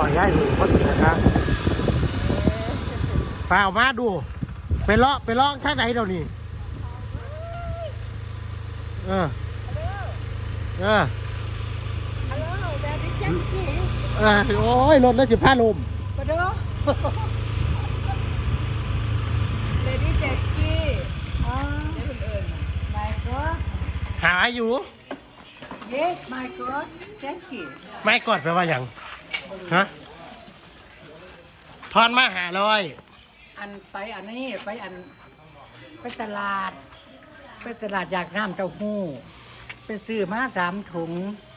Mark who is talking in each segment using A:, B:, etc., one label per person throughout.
A: อย้ายดูพอดีนะครับเปล่ามาดู ไปเลาะไปเลาะท่าไหนเดี๋ยวนี้เออ เออ
B: ฮัลโหลแดดดี้แจ็คกี้
A: เออโอ้ยรถแล้วจะพาลม
B: มาดูเลดี้แจ็คกี้อ๋อเอิญ my god
A: หาอยู่
B: yes my god Jackie
A: ไม่กดไปลว่าอย่าง ฮะทอนมาหาร้อย
B: อันไปอันนี้ไปอันไปตลาด ไปตลาดอยากน้ำเต้าหู้ ไปซื้อมาสามถุง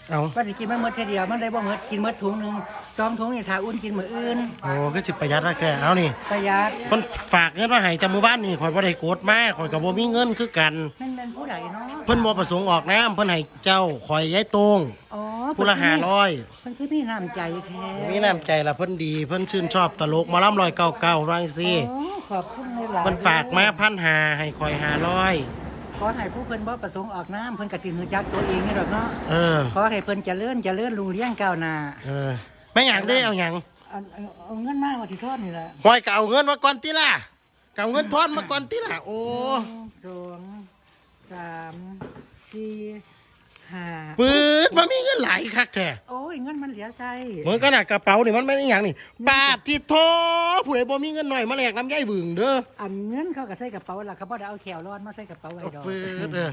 A: เอา
B: ว่าสิกินมาเมื่อเดียวมันได้บ่เมื่อกินเมื่อถุงหนึ่งจอมถุงนี่ถ้าอุ่นกินมื้ออื่น
A: โอ้ก็จิประหยัดนะแกเอานี่
B: ประหยัด
A: คนฝากเงินมาให้จากหมู่บ้านนี่ข่อยบ่ได้โกดมาข่อยกับบ่มีเงินคือกัน
B: นั่นเป็นผู้ใดเนาะ
A: เพิ่นบ่ประสงค์ออกน้ำเพิ่นให้เจ้าข่อยย้ายตรง
B: อ๋อ
A: ผู้ละห้าร้อย
B: เพิ่นคือมีน้ำใจแท้
A: มีน้ำใจละเพิ่นดี เพิ่นชื่นชอบตลกหมาล่ำลอยเก่าเก่าว่าจังซี่
B: อ๋อขอบคุณหลายๆ
A: เพิ่นฝากมาพันหาให้ข่อยหาร้อย
B: ขอให้ผู้เพิ่นบ่ประสงค์ออกน้ำเพิ่นกะสิฮู้จักตัวเองนี่ดอกเนาะ
A: เออ
B: ขอให้เพิ่นเจริญเจริญรุ่งเรืองก้าวหน้า
A: เออไม่อยากได้เอาหยัง
B: อันเอาเอาเงินมาว่าสิทอดนี่แหละ
A: หอยก็เอาเงินมาก่อนติล่ะก็เอาเงินทอนมาก่อนติล่ะโอ้
B: หนึ่งสองสามสี่ ห้า
A: ปืดมันมีเงินหลายคักแท้
B: โอ้ยเงินมันเหลือใช้
A: เหมือนกันน่ะกระเป๋านี่มันไม่ได้หยังนี่บาทที่โทผู้ใดบ่มีเงินหน่อยมาแลกน้ำยายบึงเด้อ
B: อันเงินเขาก็ใส่กระเป๋าล่ะเขาบ่ได้เอาแขวร้อนมาใส่กระเป๋าไว้ดอก
A: ปืดเออ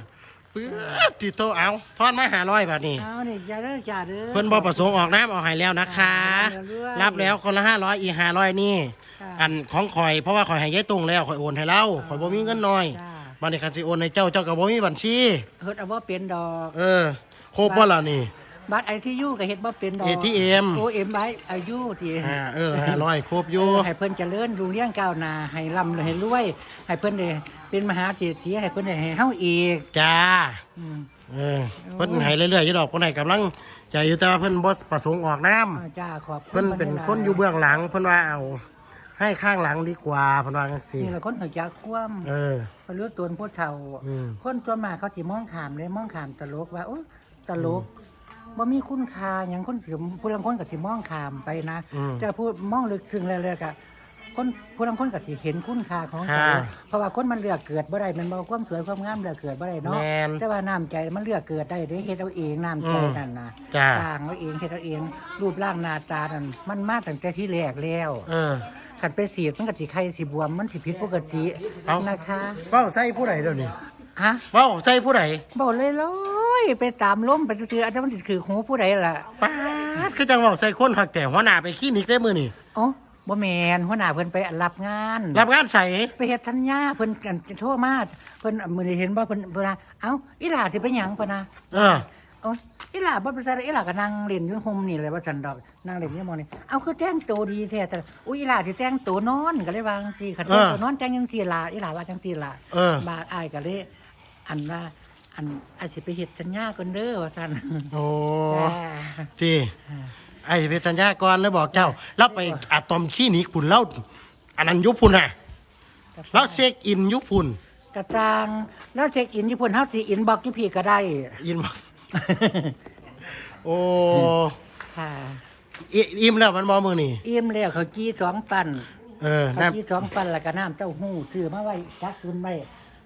A: ปืดที่โทเอาทอนมาหาร้อยบาทนี่
B: เอานี่อย่าเด้อจ้าเด้อ
A: เพิ่นบ่ประสงค์ออกน้ำออกให้แล้วนะคะ รับแล้วคนละห้าร้อยอีห้าร้อยนี่
B: ค่ะ
A: อันของข่อยเพราะว่าข่อยให้ยายตรงแล้วข่อยโอนให้เล่าข่อยบ่มีเงินน้อย
B: จ้า
A: บัดนี้คันสิโอนให้เจ้าเจ้าก็บ่มีบัญชี
B: เฮ็ดเอาบ่เป็นดอก
A: เออครบบ่ล่ะนี่
B: บัตรไอทียูก็เฮ็ดบ่เป็นดอก
A: ATM
B: โอเอ็มไว้อายุที่
A: อ่าเออห้าร้อยครบอยู่
B: เออให้เพิ่นเจริญรุ่งเรืองก้าวหน้าให้ร่ำให้รวย ให้เพิ่นได้เป็นมหาเศรษฐีให้เพิ่นได้ให้เฮาอีก
A: จ้า
B: อืม
A: เออเพิ่นให้เรื่อยๆอยู่ดอกเพิ่นให้กำลังใจอยู่แต่ว่าเพิ่นบ่ประสงค์ออกน้ำ
B: อ่าจ้าขอบคุณ
A: เพิ่นเป็นคนอยู่เบื้องหลังเพิ่นว่าเอา ให้ข้างหลังดีกว่าเพิ่นว่าจังซี่
B: นี่แหละคนหัวจักคว่ำ
A: เออ
B: เพิ่นรู้ตัวผู้เฒ่า
A: อืม
B: คนส่วนมากเขาสิมองขามเลยมองขามตลกว่าโอ้ตลกบ่มีคุณค่าหยังคนสิผู้ลางคนก็สิมองขามไปนะ
A: อืม
B: จะพูดมองลึกซึ้งเลยๆก็คนผู้ลางคนก็สิเห็นคุณค่าของต
A: ค่ะ
B: ลกเพราะว่าคนมันเลือกเกิดบ่ได้มันบ่ความสวยความงามเลือกเกิดบ่ได้เนาะ
A: แม่น
B: แต่ว่าน้ำใจมันเลือกเกิดได้เด้เฮ็ดเอาเองน้ำใจ
A: อืม
B: นั่นน่ะ
A: จ้า
B: สร้างเอาเองเฮ็ดเอาเองรูปร่างหน้าตานั่นมันมาตั้งแต่ที่แรกแล้ว
A: เออ
B: คันไปสีดมันก็สิไข้สิบวมมันสิผิดปกติ
A: เอ้า
B: นะคะ
A: เว้าใส่ผู้ใดเดี๋ยวนี้
B: ฮะ
A: เว้าใส่ผู้ใด
B: บอกเลยเลยไปตามล้มไปซื้อๆอาจจะมันสิคือหูผู้ใดล่ะ
A: ป๊าดคือจังเว้าใส่คนหักแต่หัวหน้าไปคลินิกได้มื้อนี่
B: อ๋อบ่แมนหัวหน้าเพิ่นไปรับงาน
A: รับงานใส่
B: ไปเฮ็ดสัญญาเพิ่นกันโทรมาเพิ่นมื้อนี้เห็นบ่เพิ่นเพิ่นว่าเอ้าอีหล่าสิไปหยังปะนะ
A: เออ
B: เอ้าอีหล่าบ่ไปใส่อีหล่าก็นั่งเล่นอยู่ห่มนี่เลยว่าซั่นดอกนั่งเล่นอยู่หมองนี่เอาคือแต่งตัวดีแท้แต่อุ้ยอีหล่าสิแต่งตัวนอนก็เลยว่าจังซี่คันแต่งตัวนอนแต่งจังซี่ล่ะอีหล่าว่าจังซี่ล่ะ
A: เออ
B: บาดอายก็เลยอันว่าอันอาจสิไปเฮ็ดสัญญาก่อนเด้อว่าซั่น
A: โอ้
B: จ้า
A: ที่ไอ้เพชรสัญญากรแล้วบอกเจ้าเราไปอะตอมคลินิกพุ่นเล่าอันนั้นยุคพุ่นน่ะเราเช็คอินยุคพุ่น
B: กระจางแล้วเช็คอินญี่ปุ่นเฮาสิอินบอกอยู่พี่ก็ได้
A: อินบ่ โอ้
B: ค่ะ
A: อิอิ่มแล้วมันบ่มื้อนี่
B: อิ่มแล้วเขาวจี้สองปัน
A: เออ
B: เขา
A: น้
B: วจี้สองปันแล้วก็น้ำเต้าหู้ซื้อมาไว้จักตุนไว้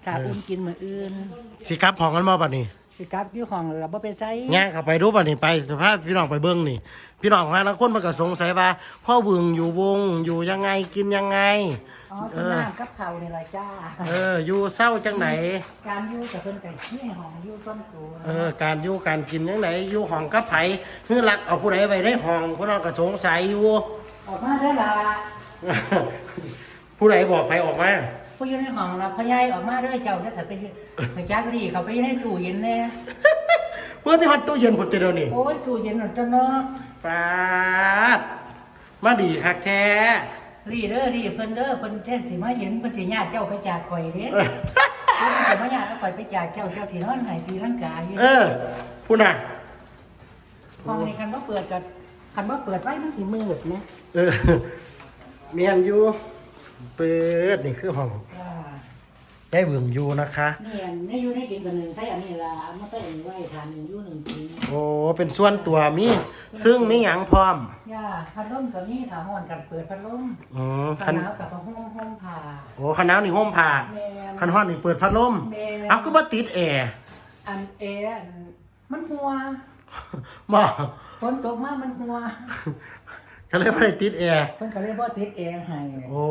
B: ถ้าอุ่นกินมื้ออื่นำ
A: สิกลับของกันบ่บัดนี้
B: สิกลับอยู่ห้องแล้วบ่ไปใส่
A: ย่างเข้าไปดูบัดนี้ไปสภาพพี่น้องไปเบิ่งนี่ พี่น้องหลายคนมันก็สงสัยว่า พ่อบึงอยู่วงอยู่ยังไงกินยังไง
B: อ๋อเพิ่นน้ำกับข้าวนี่ล่ะจ้า
A: เออ อยู่เศร้าจังไหน
B: การอยู่กับเพิ่นก็นี่ห้องอยู่ต้นตัว
A: เออการอยู่การกินจังไหนอยู่ห้องกับไผคือรักเอาผู้ใดไว้ในห้องพี่น้องก็สงสัยอยู่
B: ออกมาได้อล่ะ
A: ผู้ใดบอกไปออกมา
B: ผู้อยู่ในห้องล่ะพ่อใหญ่ออกมาเด้อเจ้าเด้อถ้าไปอยู่ไปจักดีเขาไปอยู่ในตู้เย็นแน่
A: เมื่อที่ฮอดตู้เย็นพุ่นติเดียวนี่
B: โอ้ยตู้เย็นหนจังเนาะ
A: ปาดมาดีคักแท้
B: รีเด้อรีเพิ่นเด้อเพิ่นแท้สิมาเห็นเพิ่นสิญาติเจ้าไปจากข่อยเด้
A: เออ
B: เพิ่นสิมาญาติเอาข่อยไปจากเจ้าเจ้าสินอนให้ตีลังกาอยู่
A: เออผู้น่ะ
B: ห้องนี้คันบ่เปิดก็คันบ่เปิดไว้มันสิมืดนะ
A: เออเมียนอยู่ เปิดนี่คือห้อง
B: อ่า
A: ได้เบิ่งอยู่นะคะ
B: นี่อันนี่อยู่ในกินกันหนึ่งใช้อันนี้ละเอามาใส่อันนี้ไว้ทานหนึ่งอยู่หนึ่งกิน
A: โอ้เป็นส่วนตัวมี ซึ่งมีหยังพร้อม
B: ย่าพัดลมกับนี่ถามอนกันเปิดพัดลม
A: อืม
B: กั
A: คั
B: น
A: น
B: หนาวกับผ้าห่มห่มผ้า
A: โอ้คันหนาวนี่ห่มผ้า
B: แม่น
A: คันฮ้อนนี่เปิดพัดลม
B: แม่น
A: เอาก็บ่ติดแอร์
B: อันเออันมันหัว
A: บ่
B: ฝนตกมามันหัว
A: ก็เลยบ่ได้ติดแอร์
B: เพิ่นก็เลยบ่ติดแอร์ให้
A: โอ้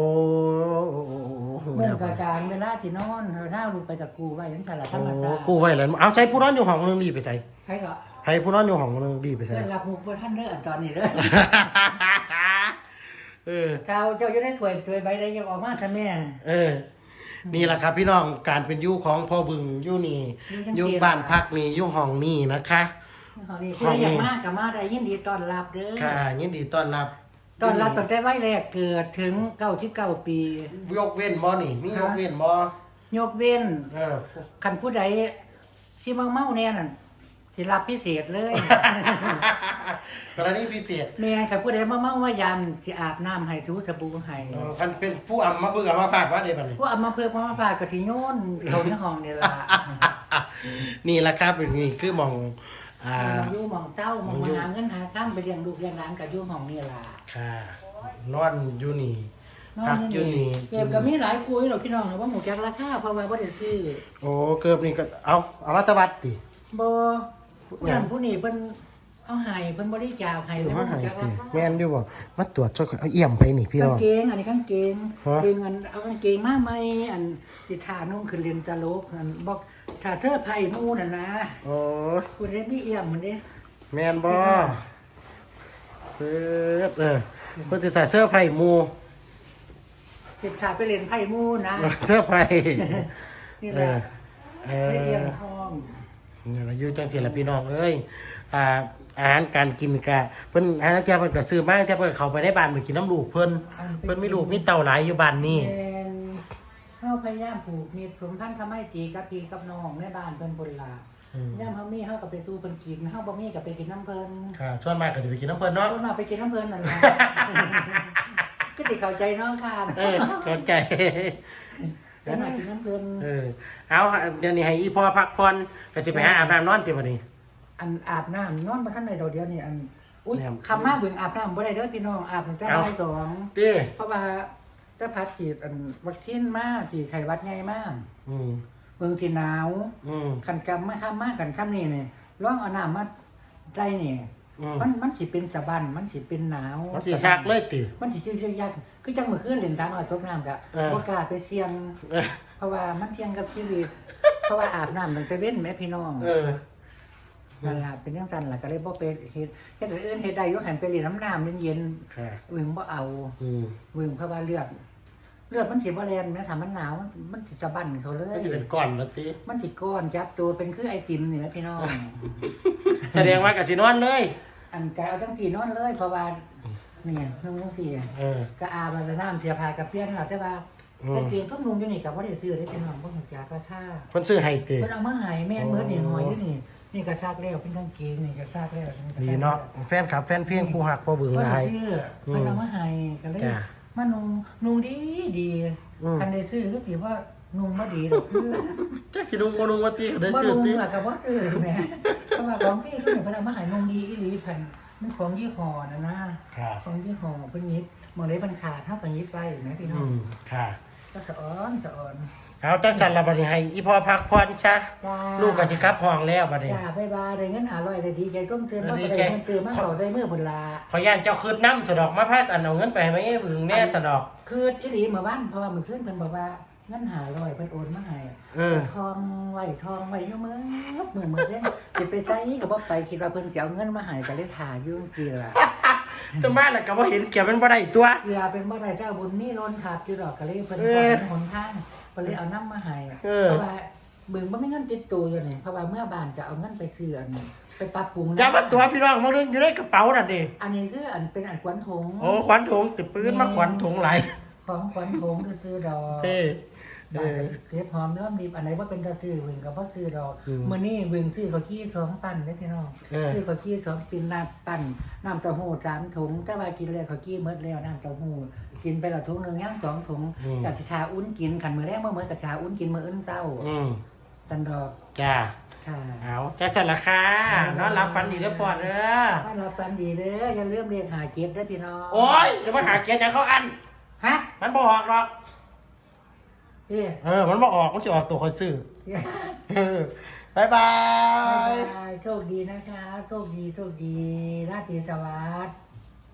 A: โอ้โอ้โอ้โอ้
B: เมื่อกะการเวลาที่นอนเฮาหน้าลูกไปกับกูไว้จังซั่นล่ะธร
A: โอ้
B: รมชาติ
A: กูไว้แล้วเอาใช้ผู้นอนอยู่ห้องนึงบีไปใส่
B: ใครก็
A: ให้ผู้นอนอยู่ห้องนึงบีไปใส่
B: เพื่อนรับมุกบ่ทันเด้ออันตอนนี้เด้อ
A: เออ
B: เจ้าเจ้าอยู่ในถ้วยถ้วยใบใดยังออกมาซะแม่
A: เออ นี่แหละครับพี่น้องการเป็นอยู่ของพ่อบึงอยู่นี่อยู่บ้านพักนี่อยู่ห้องนี่นะคะ
B: เฮานี่คืออยากมาก็มาได้ยินดีต้อนรับเด้อ
A: ค่ะยินดีต้อนรับ
B: ต้อนรับตั้งแต่วัยแรกเกิดถึง99ปี
A: ยกเว้นบ่นี่มียกเว้นบ่
B: ยกเว้น
A: เออ
B: คันผู้ใดที่เมาๆแน่นั่นสิรับพิเศษเลย
A: กรณีพิเศษ
B: แม่คันผู้ใดมาเมาว่ายามสิอาบน้ำให้ถูสบู่ให้
A: เออคันเป็นผู้อำมาเบิ่งอำมาพาดว่าเด้บัดนี้
B: ผู้เอามาเพิ่มมาฝากกะทิโยนเขาในห้องนี่ล่ะ
A: นี่แหละครับนี่คือหมอง อ่า
B: มองอยู่หมองเศร้ามองมาหาเงินหาข้ามไปเลี้ยงลูกเลี้ยงหลานกับอยู่ห้องนี่ล่ะ
A: ค่ะ นอนอยู่นี่
B: นอ
A: พั
B: น
A: ก
B: นี่
A: อยู่นี่
B: เก็บก็มีหลายคุยหรอกพี่น้องนะว่าหมูจักราคาเพราะว่าบ่ได้ซื้อ
A: โอ้เกือบนี่ก็เอาเอาวัตวัดติ
B: บ่ผู้นั้นผู้นี้เพิ่นเอาให้เพิ่นบ่ได้จ่ายให้
A: หรือ
B: เพิ่น
A: ว่า
B: บ่
A: หาย
B: จัก
A: ติ
B: ราคา
A: แม่นอยู่บ่มาตรวจช่วยเอาเอี่ยมไปนี่พี่
B: กา
A: น้
B: ง
A: อง
B: เกงอันนี้กางเกง
A: ฮะ
B: ดึงอันเอากางเกงมาใหม่อันสิทานุ่งขึ้นเรียนตลกอันบอก ถ้าเธอไผหมู่น่ะนะ
A: โอ้ย
B: คุณได้มีเอี่ยมมันเด้
A: แม่นบ่เออเออเพิ่นสิใส่เสื้อไผ่หมู่
B: สิทาไปเรียนไผหมู่นะ
A: เสื้อไผ่
B: นี่
A: เอ
B: แหละ
A: อเอ
B: ได้เอี่ย
A: อ
B: มทอง
A: นี่ล่ะอยู่จังซี่ล่ะพี่น้องเอ้ยอ่าอาหารการกินกะเพิ่นหาแล้วแกเพิ่นก็ซื้อมาแต่เพิ่นเข้าไปในบ้านไปกินน้ำลูกเพิ่นเพิ่นมีลูกมีเต้าหลายอยู่บ้านนี่
B: แม่นเฮา พยายามผูกมีสมพันธ์ทำให้ตีกับพี่กับน้องในบ้านเพิ่นบนลา
A: อืม
B: ย่ามเฮามีเฮาก็ไปสู้เพิ่นกินเฮาบ่มีก็ไปกินน้ำเพิ่น
A: ค่ะส่วนมากก็จะไปกินน้ำเพิ่นเนาะ
B: ส่วนมากไปกินน้ำเพิ่นนั่นล่ะ ก็สิเข้าใจน้องค่ะ
A: เออเข้าใจ
B: ส่วนมากกินน้ำเพิ่น
A: เออ เอาเดี๋ยวนี้ให้อีพ่อพักผ่อนก็สิไปหาอาบน้ำนอนติบัดนี้
B: อันอาบน้ำนอนบ่ทันได้ดอกเดียวนี่อันอุ้ย
A: แม่น
B: คำมาเบิ่งอาบน้ำบ่ได้เด้อพี่น้องอาบตั้งแต่
A: เอ้า
B: บ่ายสอง
A: ติ
B: เพราะว่า ถ้าพัดฉีดอันวัคซีนมาที่ไข้หวัดใหญ่มาก
A: อืม
B: เมืองที่หนาว
A: อืม
B: ขันกำมาข้ามมากันข้ามนี่นี่ร้องเอาน้ำมาได้นี่
A: อืม
B: มันมันสิเป็นสะบันมันสิเป็นหนาว
A: มันสิชักเลยติ
B: มันสิชื่อยากๆคือจังเมื่อคืนเล่นตามเอาตกน้ำกะ
A: เออ
B: บ่กล้าไปเสี่ยง
A: เออ
B: เพราะว่ามันเสี่ยงกับชีวิต เพราะว่าอาบน้ำตั้งแต่เว้นแม่พี่น้อง
A: เออ
B: นั่นล่ะเป็นจังซั่นล่ะก็เลยบ่ไปเฮ็ดเฮ็ดอันอื่นเฮ็ดได้อยู่หันไปเล่นน้ำน้ำเย็น
A: ค่ะ
B: ๆอึ้งบ่เอา
A: อืม
B: อึ้งเพราะว่าเลือด เลือดมันสิบ่แล่นแม้ถ้ามันหนาวมันมันสิสะบันเขาเลย
A: มันจะเป็นก้อนแล้วติ
B: มันสิก้อนจับตัวเป็นคือไอติมนี่แหละพี่น้อง
A: แสดงว่าก็สินอนเลย
B: อันกายเอาจังสีนอนเลยเพราะว่าเนี่ยนุ่งจังสี
A: เออ
B: ก็อาบมาน้ำเสียพากับเปี้ยนเราใช่ป่ะ
A: อืม
B: แต่เตียงทุกนุ่งอยู่นี่กับว่าได้ซื้อได้เป็นน้องบ่หูจักราคา
A: เพิ่นซื้อให้ติ
B: เพิ่นเอามาให้แม่นเมื่อนี่หอยอยู่นี่นี่ก็ซากแล้วเป็นกางเกงนี่ก็ซากแล้วก็ซก
A: ดีเนาะแฟนคลับแฟนเพลงผู้หักผู้เบึง
B: เพิ่น
A: หลา
B: เอา
A: ย
B: ซื้อเพิ่นเอามาให้ก็เลย
A: จ้ะ
B: มานุ่งนุ่งดีดี
A: อืม
B: คันได้ซื้อก็สิว่านุ่งบ่ดีดอกคือ
A: จักสินุ่งบ่นุ่งว่าติก็ได้
B: บ่
A: ซื้อ
B: นุ่ง
A: ติ
B: ล่ะก็บ่ซื้อแหมเพราะว่าของพี่ทุกอย่างเพิ่นเอามาให้นุ่งดีอีหลีพันมันของยี่ห้อนะนะ
A: ค่ะ
B: ของยี่ห้อเพิ่นยิบหมองเลยมันขาดเท่ากับยิบไปไหมพี่น้อ
A: อื
B: ง
A: มค่ะ
B: ก็สะอ้อนสะอ้อน
A: เอาจังจันละบัดนี้ให้อีพ่อพักผ่อนซะ
B: จ้า
A: ลูกก็สิกลับห้องแล้วบัดนี้
B: จ้าบ๊ายบายได้เงินหาร้อยได้ดีใจต้มเตือนว่า
A: ดี
B: ได้
A: ใจ
B: เงินเตือนมาเขาได้เมื่อบนลา
A: ขอย่านเจ้าคืนน้ำสะดอกมาพักอันเอาเงินไปให้แม่บึงแน่สะดอก
B: คืออีหลีเมื่อวานเพราะว่าเมื่อคืนเพิ่นบอกว่าเงินหาร้อยเพิ่นโอนมาให้
A: เออ
B: ทองไว้ทองไว้อยู่มือมือมือเด้สิไปใส่ก็บ่ไปคิดว่าเพิ่นสิเอาเงินมาให้ก็เลยถ่าอยู่จังซี่ล่ะ
A: แต่บ้านน่ะก็บ่เห็นเกี่ยวมันบ่ได้ตัว
B: เรือเป็นบ่ได้เจ้าบุญมีล้นขาดอยู่ดอกก็เลยเพิ่น
A: เอ
B: ขอ
A: อ
B: เป็นหนทาง เพิ่นเลยเอาน้ำมาให้
A: เออ
B: เพราะว่าเบิ่งบ่มีเงินติดตัวอยู่นี่เพราะว่าเมื่อบ้านจะเอาเงินไปซื้ออันนี้ไปปรับปรุงนะ
A: จับมาตัวพี่น้องมาเรื่องอยู่ในกระเป๋านั่นดิ
B: อันนี้คืออันเป็นอันขวัญถุง
A: โอ้ขวัญถุงติดปืนมาขวัญถุงไหลาย
B: ของขวัญถุงซื้อๆดอก
A: เท่ เออ
B: เก็บหอมรอมริบอันไหนว่าเป็นตะซื้อเวงกับพ่ซื้อดอก
A: อืม
B: มื้อนี้เวงซื้อข้าวกี้สองปั่นเด้อพี่น้อง
A: เออ
B: ซื้อข้าวกี้สองปินน้ำปั่นน้ำเต้าหู้สามถุงแต่ว่ากินแล้วข้าวกี้หมดแล้วน้ำเต้าหู้กินไปและถุงหนึงย่างสองถุง
A: อืม
B: กับสิชาอุ้นกินขันมื้อแรกเมื่อมื้อกับชาอุ้นกินมื้ออื่นเช้า
A: อืม
B: ตันดอก
A: จ้า
B: ค่ะ
A: เอาจ้าจัดละค่ะนอนรับฝันดีเด้อปอดเด้อ
B: ให้เราฟันดีเด้ออย่าลืมเรียกหาเจ็ดเด้อพี่น้อง
A: โอ้ยจะมาหาเกียรติอย่างเขาอัน
B: ฮะ
A: มันบออกหรอก
B: เด้อ
A: เออ มันบอออก มันจะออกตัวคอยซื้อเออบายบา
B: บ๊าย
A: ย
B: บาย โชคดีนะคะ โชคดี โชคดีราตรีสวัสดิ์